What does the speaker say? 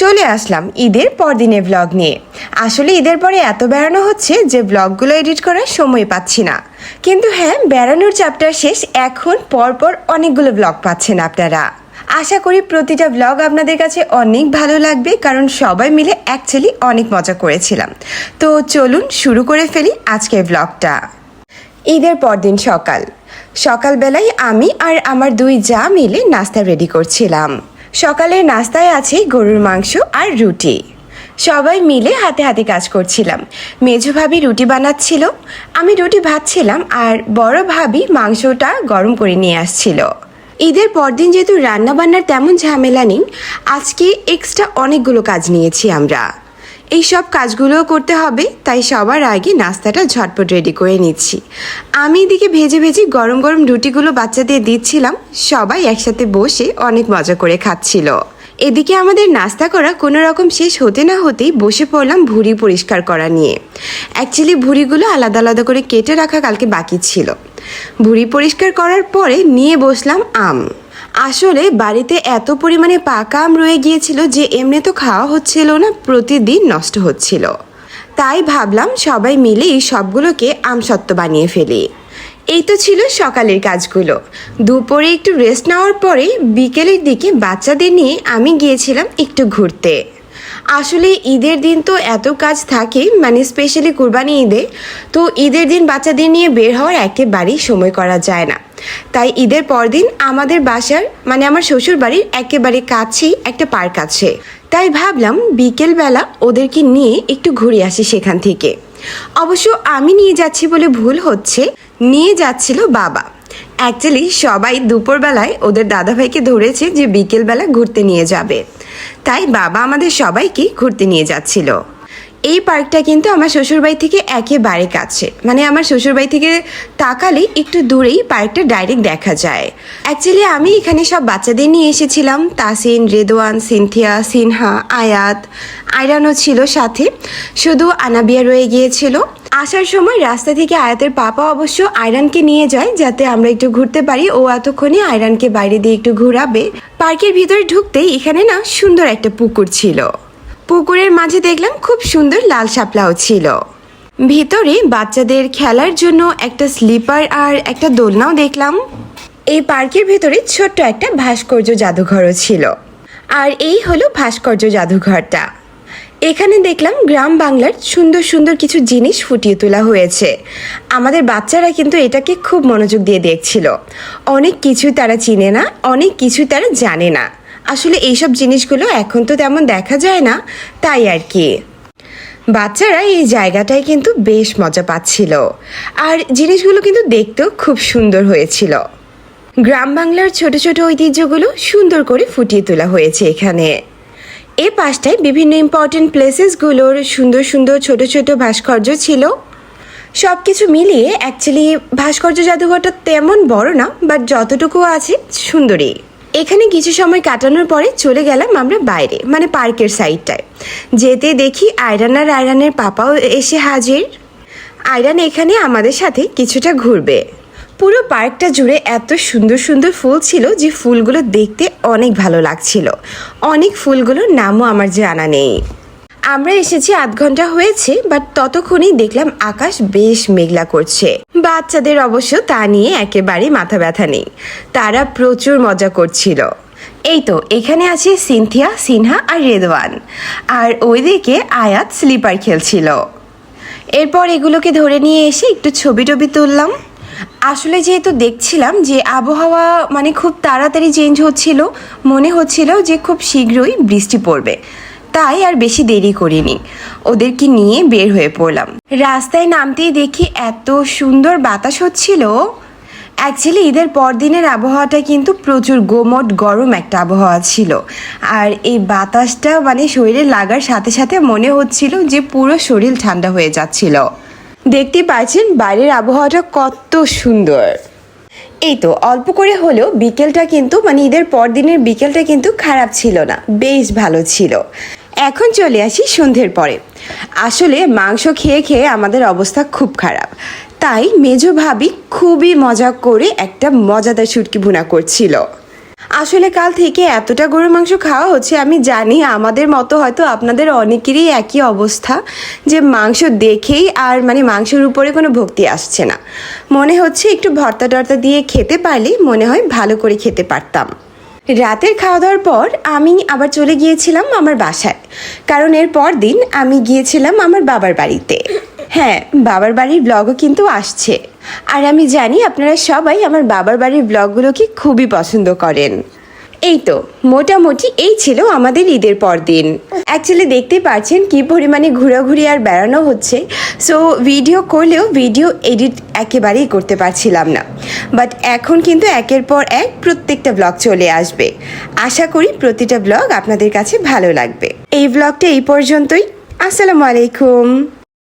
চলে আসলাম ঈদের পরদিনের ব্লগ নিয়ে। আসলে ঈদের পরে এত বেড়ানো হচ্ছে যে ব্লগগুলো এডিট করার সময় পাচ্ছি না। কিন্তু হ্যাঁ বেড়ানোর চ্যাপ্টার শেষ, এখন পরপর অনেকগুলো ব্লগ পাচ্ছেন আপনারা। আশা করি প্রতিটা ব্লগ আপনাদের কাছে অনেক ভালো লাগবে, কারণ সবাই মিলে অ্যাকচুয়ালি অনেক মজা করেছিলাম। তো চলুন শুরু করে ফেলি আজকের ব্লগটা ঈদের পরদিন সকাল। সকালবেলায় আমি আর আমার দুই যা মিলে নাস্তা রেডি করছিলাম। সকালের নাস্তায় আছে গরুর মাংস আর রুটি। সবাই মিলে হাতে হাতে কাজ করছিলাম। মেজো ভাবি রুটি বানাচ্ছিল, আমি রুটি ভাজছিলাম আর বড় ভাবি মাংসটা গরম করে নিয়ে আসছিল। ঈদের পরদিন যেহেতু রান্নাবান্নার তেমন ঝামেলা নেই, আজকে এক্সট্রা অনেকগুলো কাজ নিয়েছি আমরা। এই সব কাজগুলোও করতে হবে, তাই সবার আগে নাস্তাটা ঝটপট রেডি করে নিচ্ছি। আমি এদিকে ভেজে ভেজে গরম গরম রুটিগুলো বাচ্চাদের দিচ্ছিলাম, সবাই একসাথে বসে অনেক মজা করে খাচ্ছিল। এদিকে আমাদের নাস্তা করা কোনো রকম শেষ হতে না হতেই বসে পড়লাম ভুঁড়ি পরিষ্কার করা নিয়ে। অ্যাকচুয়ালি ভুঁড়িগুলো আলাদা আলাদা করে কেটে রাখা কালকে বাকি ছিল। ভুঁড়ি পরিষ্কার করার পরে নিয়ে বসলাম আম। আসলে বাড়িতে এত পরিমাণে পাকা আম রয়ে গিয়েছিল যে এমনি তো খাওয়া হচ্ছিল না, প্রতিদিন নষ্ট হচ্ছিল। তাই ভাবলাম সবাই মিলেই সবগুলোকে আমসত্ত্ব বানিয়ে ফেলি। এই তো ছিল সকালের কাজগুলো। দুপুরে একটু রেস্ট নেওয়ার পরে বিকেলের দিকে বাচ্চাদের নিয়ে আমি গিয়েছিলাম একটু ঘুরতে। আসলে ঈদের দিন তো এত কাজ থাকে মানে স্পেশালি কুরবানি ঈদে, তো ঈদের দিন বাচ্চাদের নিয়ে বের হওয়ার একেবারেই সময় করা যায় না। তাই ঈদের পরদিন আমাদের বাসার মানে আমার শ্বশুর বাড়ির একেবারে কাছেই একটা পার্ক আছে। তাই ভাবলাম বিকেলবেলা ওদেরকে নিয়ে একটু ঘুরে আসি সেখান থেকে। অবশ্য আমি নিয়ে যাচ্ছি বলে ভুল হচ্ছে, নিয়ে যাচ্ছিল বাবা। অ্যাকচুয়ালি সবাই দুপুরবেলায় ওদের দাদাভাইকে ধরেছে যে বিকেলবেলা ঘুরতে নিয়ে যাবে। তাই বাবা আমাদের সবাইকে ঘুরতে নিয়ে যাচ্ছিল। এই পার্কটা কিন্তু আমার শ্বশুরবাড়ি থেকে একেবারে কাছে। মানে আমার শ্বশুরবাড়ি থেকে তাকালেই একটু দূরেই পার্কটা ডাইরেক্ট দেখা যায়। অ্যাকচুয়ালি আমি এখানে সব বাচ্চাদের নিয়ে এসেছিলাম। তাসিন, রেদোয়ান, সিনথিয়া, সিনহা, আয়াত। আয়রানও ছিল সাথে। শুধু আনাবিয়া রয়ে গিয়েছিল। আসার সময় রাস্তা থেকে আয়াতের পাপা অবশ্য আয়রানকে নিয়ে যায়, যাতে আমরা একটু ঘুরতে পারি। ও এতক্ষণে আয়রানকে বাইরে দিয়ে একটু ঘোরাবে। পার্কের ভিতরে ঢুকতেই এখানে না সুন্দর একটা পুকুর ছিল। পুকুরের মাঝে দেখলাম খুব সুন্দর লাল শাপলাও ছিল। ভিতরে বাচ্চাদের খেলার জন্য একটা স্লিপার আর একটা দোলনাও দেখলাম। এই পার্কের ভিতরে ছোট্ট একটা ভাস্কর্য জাদুঘরও ছিল। আর এই হলো ভাস্কর্য জাদুঘরটা। এখানে দেখলাম গ্রাম বাংলার সুন্দর সুন্দর কিছু জিনিস ফুটিয়ে তোলা হয়েছে। আমাদের বাচ্চারা কিন্তু এটাকে খুব মনোযোগ দিয়ে দেখছিল। অনেক কিছুই তারা চিনে না, অনেক কিছুই তারা জানে না। আসলে এইসব জিনিসগুলো এখন তো তেমন দেখা যায় না, তাই আর কি। বাচ্চারা এই জায়গাটায় কিন্তু বেশ মজা পাচ্ছিল। আর জিনিসগুলো কিন্তু দেখতেও খুব সুন্দর হয়েছিল। গ্রাম বাংলার ছোট ছোট ঐতিহ্যগুলো সুন্দর করে ফুটিয়ে তোলা হয়েছে এখানে। এ পাশটায় বিভিন্ন ইম্পর্টেন্ট প্লেসেসগুলোর সুন্দর সুন্দর ছোট ছোট ভাস্কর্য ছিল। সব কিছু মিলিয়ে অ্যাকচুয়ালি ভাস্কর্য জাদুঘরটা তেমন বড় না বাট যতটুকু আছে সুন্দরই এখানে কিছু সময় কাটানোর পরে চলে গেলাম আমরা বাইরে মানে পার্কের সাইডটায় যেতে দেখি আয়রান আর আয়রানের পাপাও এসে হাজির। আয়রান এখানে আমাদের সাথে কিছুটা ঘুরবে। পুরো পার্কটা জুড়ে এত সুন্দর সুন্দর ফুল ছিল যে ফুলগুলো দেখতে অনেক ভালো লাগছিল। অনেক ফুলগুলোর নামও আমার জানা নেই। আমরা এসেছি আধ ঘণ্টা হয়েছে বাট ততক্ষণেই দেখলাম আকাশ বেশ মেঘলা করছে। বাচ্চাদের অবশ্য তা নিয়ে একেবারে মাথা ব্যথা নেই। তারা প্রচুর মজা করছিল। এই তো, এখানে আছে সিনথিয়া, সিনহা আর রেদওয়ান। আর ওইদিকে আয়াত স্লিপার খেলছিল। এরপর এগুলোকে ধরে নিয়ে এসে একটু ছবি টবি তুললাম। আসলে যেহেতু দেখছিলাম যে আবহাওয়া মানে খুব তাড়াতাড়ি চেঞ্জ হচ্ছিল, মনে হচ্ছিল যে খুব শীঘ্রই বৃষ্টি পড়বে। তাই আর বেশি দেরি করিনি। ওদেরকে নিয়ে বের হয়ে পড়লাম। রাস্তায় নামতেই দেখি এত সুন্দর বাতাস হচ্ছিল। অ্যাকচুয়ালি ঈদের পরদিনের আবহাওয়াটা কিন্তু প্রচুর গোমট গরম একটা আবহাওয়া ছিল। আর এই বাতাসটা মানে শরীরে লাগার সাথে সাথে মনে হচ্ছিল যে পুরো শরীর ঠান্ডা হয়ে যাচ্ছিল। দেখতে পাচ্ছেন বাইরের আবহাওয়াটা কত সুন্দর। এই তো, অল্প করে হলেও বিকেলটা কিন্তু মানে ঈদের পর দিনের বিকেলটা কিন্তু খারাপ ছিল না, বেশ ভালো ছিল। এখন চলে আসি সন্ধ্যের পরে। আসলে মাংস খেয়ে খেয়ে আমাদের অবস্থা খুব খারাপ। তাই মেজো ভাবি খুবই মজা করে একটা মজাদার শুটকি ভুনা করছিল। আসলে কাল থেকে এতটা গরুর মাংস খাওয়া হচ্ছে, আমি জানি আমাদের মতো হয়তো আপনাদের অনেকেরই একই অবস্থা, যে মাংস দেখেই আর মানে মাংসের উপরে কোনো ভক্তি আসছে না। মনে হচ্ছে একটু ভর্তা টর্তা দিয়ে খেতে পারলে মনে হয় ভালো করে খেতে পারতাম। রাতের খাওয়া দাওয়ার পর আমি আবার চলে গিয়েছিলাম আমার বাসায়। কারণ এর পর দিন আমি গিয়েছিলাম আমার বাবার বাড়িতে। হ্যাঁ বাবার বাড়ির ব্লগও কিন্তু আসছে। আর আমি জানি আপনারা সবাই আমার বাবার বাড়ির ব্লগগুলোকে খুবই পছন্দ করেন। এই তো, মোটামুটি এই ছিল আমাদের ঈদের পর দিন অ্যাকচুয়ালি দেখতে পাচ্ছেন কি পরিমাণে ঘোরাঘুরি আর বেড়ানো হচ্ছে। সো ভিডিও করলেও ভিডিও এডিট একেবারেই করতে পারছিলাম না। বাট এখন কিন্তু একের পর এক প্রত্যেকটা ব্লগ চলে আসবে। আশা করি প্রতিটা ব্লগ আপনাদের কাছে ভালো লাগবে। এই ব্লগটা এই পর্যন্তই। আসসালামু আলাইকুম।